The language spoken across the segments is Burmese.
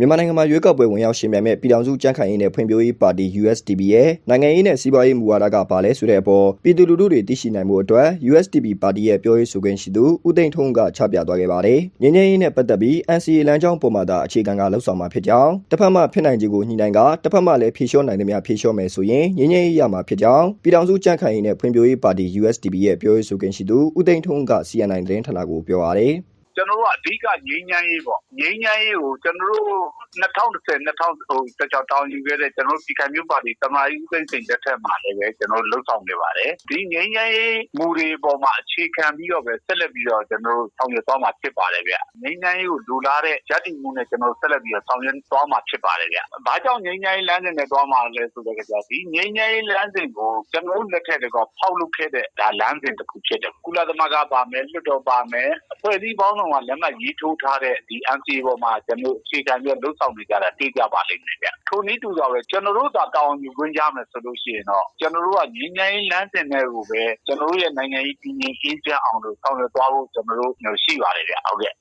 မြန်မာနိုင်ငံမှာရွေးကောက်ပွဲဝင်ရောက်ရှင်ပြိုင်မဲ့ပြည်ထောင်စုကြံ့ခိုင်ရေးနဲ့ဖွံ့ဖြိုးရေးပါတီ USDP ရဲ့နိုင်ငံရေးနဲ့စီးပွားရေးမူဝါဒကဘာလဲဆိုတဲ့အပေါ်ပြည်သူလူထုတွေသိရှိနိုင်မှုအတွက် USDP ပါတီရဲ့ပြောရေးဆိုခွင့်ရှိသူဦးသိန်းထွန်းကချပြသွားခဲ့ပါတယ်။ငင်းငင်းရေးနဲ့ပတ်သက်ပြီး NCA လမ်းကြောင်းပေါ်မှာသာအခြေခံကလှုပ်ဆောင်မှာဖြစ်ကြောင်းတစ်ဖက်မှဖြစ်နိုင်ခြေကိုညှိနှိုင်းကတစ်ဖက်မှလည်းဖြေလျှော့နိုင်သမျှဖြေလျှော့မယ်ဆိုရင်ငင်းငင်းရေးရမှာဖြစ်ကြောင်းပြည်ထောင်စုကြံ့ခိုင်ရေးနဲ့ဖွံ့ဖြိုးရေးပါတီ USDP ရဲ့ပြောရေးဆိုခွင့်ရှိသူဦးသိန်းထွန်းက CNN သတင်းဌာနကိုပြောပါတယ်။ ကျွန်တော်တို့ကအဓိကငြိမ်းချမ်းရေးပေါ့ငြိမ်းချမ်းရေးကိုကျွန်တော်တို့ 2010 2016တောင်းယူခဲ့တဲ့ကျွန်တော်တို့ပြည်ခိုင်မျိုးပါတီတမာရီဥသိမ်းစိန်လက်ထက်မှာလည်းပဲကျွန်တော်တို့လှုပ်ဆောင်နေပါတယ်ဒီငြိမ်းချမ်းရေးမူတွေပေါ်မှာအခြေခံပြီးတော့ပဲဆက်လက်ပြီးတော့ကျွန်တော်တို့ဆောင်ရွက်သွားမှာဖြစ်ပါတယ်ဗျငြိမ်းချမ်းရေးကိုလူလာတဲ့ရည်တည်မှုနဲ့ကျွန်တော်တို့ဆက်လက်ပြီးတော့ဆောင်ရွက်သွားမှာဖြစ်ပါတယ်ဗျဘာကြောင့်ငြိမ်းချမ်းရေးလမ်းစဉ်နဲ့သွားမှာလဲဆိုတော့ကြဒီငြိမ်းချမ်းရေးလမ်းစဉ်ကိုကျွန်တော်တို့လက်ထက်ကဖောက်လုပ်ခဲ့တဲ့ဒါလမ်းစဉ်တစ်ခုဖြစ်တယ်ကုလသမဂ္ဂပါမယ်လွှတ်တော်ပါမယ်အဖွဲ့အစည်းပေါင်းစုံကလက်မှတ်ရေးထိုးထားတဲ့ဒီ NCA ပေါ်မှာကျွန်တော်အခြေခံပြီးလှုပ်ဆောင်နေကြတာသိကြပါလိမ့်မယ်ဗျထိုနည်းတူစွာပဲကျွန်တော်တို့သာတောင်းယူခွင့်ရမယ်ဆိုလို့ရှိရင်တော့ကျွန်တော်တို့ကငြိမ်းချမ်းရေးလမ်းစဉ်တွေကိုပဲကျွန်တော်တို့ရဲ့နိုင်ငံရေးပြည်ငြိမ်အေးချမ်းအောင်လို့ဆောင်ရွက်သွားဖို့ကျွန်တော်တို့ရှိပါတယ်ဗျဟုတ်ကဲ့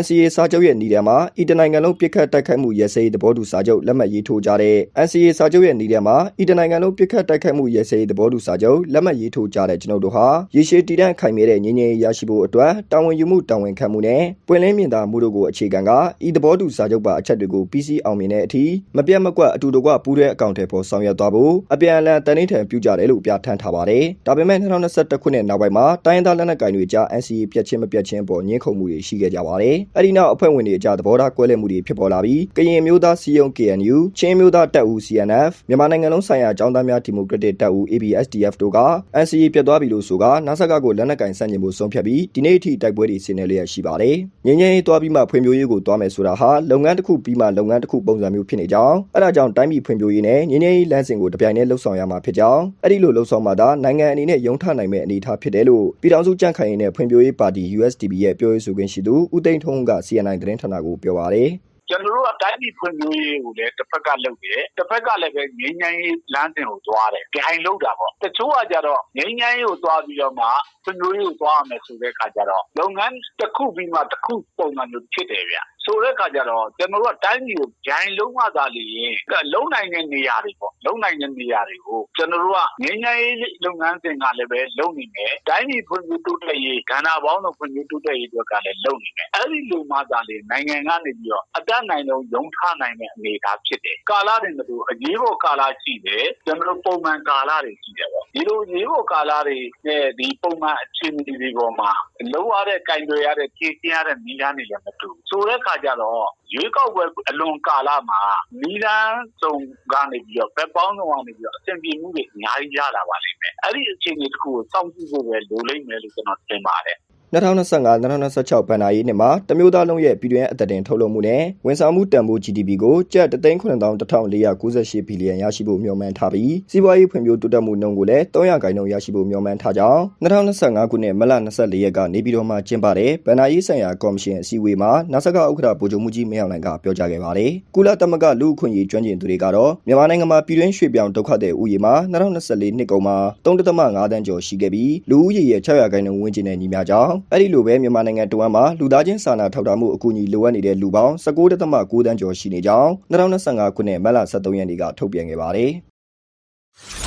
NCA စာချုပ်ရဲ့ညီတဲ့မှာဤတနိုင်ငံလုံးပြစ်ခတ်တိုက်ခိုက်မှုရဲစဲရေးသဘောတူစာချုပ်လက်မှတ်ရေးထိုးကြတဲ့ NCA စာချုပ်ရဲ့ညီတဲ့မှာဤတနိုင်ငံလုံးပြစ်ခတ်တိုက်ခိုက်မှုရဲစဲရေးသဘောတူစာချုပ်လက်မှတ်ရေးထိုးကြတဲ့ကျွန်ုပ်တို့ဟာရေရှည်တည်တံ့ခိုင်မြဲတဲ့ငြိမ်းချမ်းရေးရရှိဖို့အတွက်တာဝန်ယူမှုတာဝန်ခံမှုနဲ့ပွင့်လင်းမြင်သာမှုတို့ကိုအခြေခံကဤသဘောတူစာချုပ်ပါအချက်တွေကိုပြီးစီးအောင်မြင်တဲ့အထိမပြတ်မကွက်အတူတကွပူးတဲ့အကောင့်ထဲပေါ်ဆောင်ရွက်သွားဖို့အပြန်အလှန်တန်နှိထန်ပြုကြတယ်လို့ပြဋ္ဌာန်းထားပါတယ်။ဒါပေမဲ့2021ခုနှစ်နောက်ပိုင်းမှာတိုင်းရင်းသားလက်နက်ကိုင်တွေကြား NCA ပြတ်ချင်းမပြတ်ချင်းပေါ်ညှင်းခုန်မှုတွေရှိခဲ့ကြပါတယ်။အဲဒီနောက်အဖွဲ့ဝင်တွေအကြားသဘောထားကွဲလွဲမှုတွေဖြစ်ပေါ်လာပြီးကရင်မျိုးသားစီယုံ KNU ချင်းမျိုးသားတပ်ဦး CNF မြန်မာနိုင်ငံလုံးဆိုင်ရာအကြောင်းသားများဒီမိုကရက်တစ်တပ်ဦး ABSDF တို့က NCA ပြတ်သွားပြီလို့ဆိုကနာဆက်ကကိုလက်နက်ကင်ဆန့်ကျင်မှုဆုံးဖြတ်ပြီးဒီနေ့အထိတိုက်ပွဲတွေဆင်နွှဲလျက်ရှိပါတယ်။ငင်းငင်းရေးသွားပြီးမှဖွံ့ဖြိုးရေးကိုသွားမယ်ဆိုတာဟာလုပ်ငန်းတစ်ခုပြီးမှလုပ်ငန်းတစ်ခုပုံစံမျိုးဖြစ်နေကြောင်းအဲဒါကြောင့်တိုင်းပြည်ဖွံ့ဖြိုးရေးနဲ့ငင်းငင်းရေးလမ်းစဉ်ကိုတပြိုင်တည်းလှုပ်ဆောင်ရမှာဖြစ်ကြောင်းအဲ့ဒီလိုလှုပ်ဆောင်မှသာနိုင်ငံအနေနဲ့ရုံထနိုင်မဲ့အနေအထားဖြစ်တယ်လို့ပြည်ထောင်စုကြံ့ခိုင်ရေးနဲ့ဖွံ့ဖြိုးရေးပါတီ USDP ရဲ့ပြောရေးဆိုခွင့်ရှိသူဦးသိန်းထွန်းက CNN သတင်းဌာနကို ပြောပါတယ် ကျွန်တော်တို့အတိုင်းပြည်ဖွံ့ဖြိုးရေးကိုလည်းတစ်ဖက်ကလုပ်တယ်တစ်ဖက်ကလည်းပဲငြိမ်းချမ်းရေးလမ်းစဉ်ကို သွားတယ်ကြိုင်လုပ်တာပေါ့ တချို့ကကြတော့ ငြိမ်းချမ်းရေးကိုသွားပြီးတော့မှ ဖွံ့ဖြိုးရေးကို သွားရမယ်ဆိုတဲ့အခါကျတော့ လုပ်ငန်းတစ်ခုပြီးမှတစ်ခုပုံစံမျိုးဖြစ်တယ်ဗျ ဆိုတဲ့အခါကျတော့ ကျွန်တော်တို့က တိုင်းပြည်ကိုဂျိုင်လုံးမှသာလေရင် လုံနိုင်တဲ့နေရာတွေပေါ့ လုံနိုင်တဲ့နေရာတွေကို ကျွန်တော်တို့ကငင်းငယ်ရေးလုပ်ငန်းစဉ်ကလည်းပဲ လုံနေမယ် တိုင်းပြည်ဖွံ့ဖြိုးတိုးတက်ရေး ကဏ္ဍပေါင်းစုံ ဖွံ့ဖြိုးတိုးတက်ရေးအတွက်ကလည်း လုံနေမယ် အဲ့ဒီလိုမှသာလေနိုင်ငံကနေပြီးတော့ အတတ်နိုင်ဆုံး ရုံထားနိုင်တဲ့ အနေအထားဖြစ်တယ် ကာလတွေတို့အရေးပေါ်ကာလရှိတယ်ကျွန်တော်တို့ပုံမှန်ကာလတွေ ရှိတယ်ပေါ့ ဒီလိုအရေးပေါ်ကာလတွေနဲ့ဒီပုံမှန်အခြေအနေတွေပေါ်မှာ လုံးဝတဲ့ကင်တွေရတဲ့ ဖြည့်ကျင်းရတဲ့မိသားတွေလည်း မတူဆိုတဲ့အခါကျတော့ ရွေးကောက်ပွဲအလွန်ကာလမှာမိသားစုံကနေပြီးတော့ ဘက်ပေါင်းစုံကနေပြီးတော့ အဆင်ပြေမှုတွေ အများကြီးရလာပါလိမ့်မယ် အဲ့ဒီအခြေအနေတစ်ခုကို စောင့်ကြည့်ဖို့ပဲ လိုလိမ့်မယ်လို့ ကျွန်တော်ထင်ပါတယ် 2025-2026ဘဏ္ဍာရေးနှစ်မှာတမျိုးသားလုံးရဲ့ပြည်တွင်းအသက်တင်ထုတ်လုပ်မှုနဲ့ဝန်ဆောင်မှုတန်ဖိုး GDP ကိုကျပ်3,1498ဘီလီယံရရှိဖို့မျှော်မှန်းထားပြီးစီးပွားရေးဖွံ့ဖြိုးတိုးတက်မှုနှုန်းကိုလည်း300ခိုင်နှုန်းရရှိဖို့မျှော်မှန်းထားကြောင်း2025ခုနှစ်မတ်လ24ရက်ကနေပြည်တော်မှာကျင်းပတဲ့ဗဏ္ဍာရေးဆိုင်ရာကော်မရှင်အစည်းအဝေးမှာနာဆကဥက္ကဋ္ဌဗိုလ်ချုပ်မှုကြီးမင်းအောင်လှိုင်ကပြောကြားခဲ့ပါတယ်။ကုလသမဂ္ဂလူ့အခွင့်အရေးကျွမ်းကျင်သူတွေကတော့မြန်မာနိုင်ငံမှာပြည်တွင်းရွှေ့ပြောင်းဒုက္ခသည်ဥယျာဉ်မှာ2024နှစ်ကုန်မှာ3.5တန်းကျော်ရှိခဲ့ပြီးလူဦးရေရဲ့600ခိုင်နှုန်းဝန်းကျင်နဲ့ညီမျှကြောင်းအဲ့ဒီလိုပဲမြန်မာနိုင်ငံတဝမ်းမှာလူသားချင်းစာနာထောက်ထားမှုအကူအညီလိုအပ်နေတဲ့လူပေါင်း19.9တန်းကျော်ရှိနေကြောင်း2025ခုနှစ်မတ်လ23ရက်နေ့ကထုတ်ပြန်ခဲ့ပါတယ်။